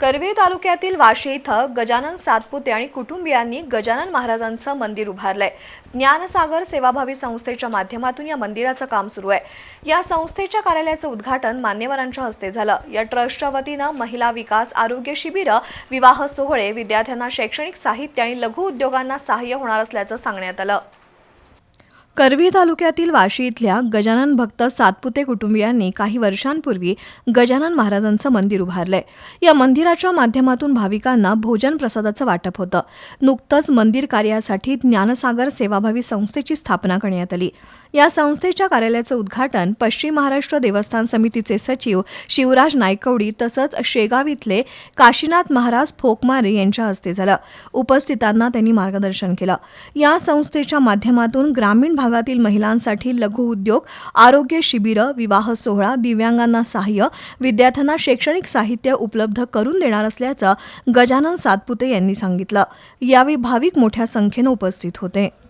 करवीर तालुक्यातील वाशी इथं गजानन सातपुते आणि कुटुंबियांनी गजानन महाराजांचं मंदिर उभारलंय. ज्ञानसागर सेवाभावी संस्थेच्या माध्यमातून या मंदिराचं काम सुरू आहे. या संस्थेच्या कार्यालयाचं उद्घाटन मान्यवरांच्या हस्ते झालं. या ट्रस्टच्या वतीनं महिला विकास आरोग्य शिबिरं विवाह सोहळे विद्यार्थ्यांना शैक्षणिक साहित्य आणि लघु उद्योगांना सहाय्य होणार असल्याचं सांगण्यात आलं. करवी तालुक्यातील वाशी इथल्या गजानन भक्त सातपुते कुटुंबियांनी काही वर्षांपूर्वी गजानन महाराजांचं मंदिर उभारलंय. या मंदिराच्या माध्यमातून भाविकांना भोजन प्रसादाचं वाटप होतं. नुकतंच मंदिर कार्यासाठी ज्ञानसागर सेवाभावी संस्थेची स्थापना करण्यात आली. या संस्थेच्या कार्यालयाचं उद्घाटन पश्चिम महाराष्ट्र देवस्थान समितीचे सचिव शिवराज नायकवडी तसंच शेगाव इथले काशीनाथ महाराज फोकमारे यांच्या हस्ते झालं. उपस्थितांना त्यांनी मार्गदर्शन केलं. या संस्थेच्या माध्यमातून ग्रामीण भागातील महिलांसाठी लघु उद्योग आरोग्य शिबिरं विवाह सोहळा दिव्यांगांना सहाय्य विद्यार्थ्यांना शैक्षणिक साहित्य उपलब्ध करून देणार असल्याचं गजानन सातपुते यांनी सांगितलं. यावेळी भाविक मोठ्या संख्येनं उपस्थित होते.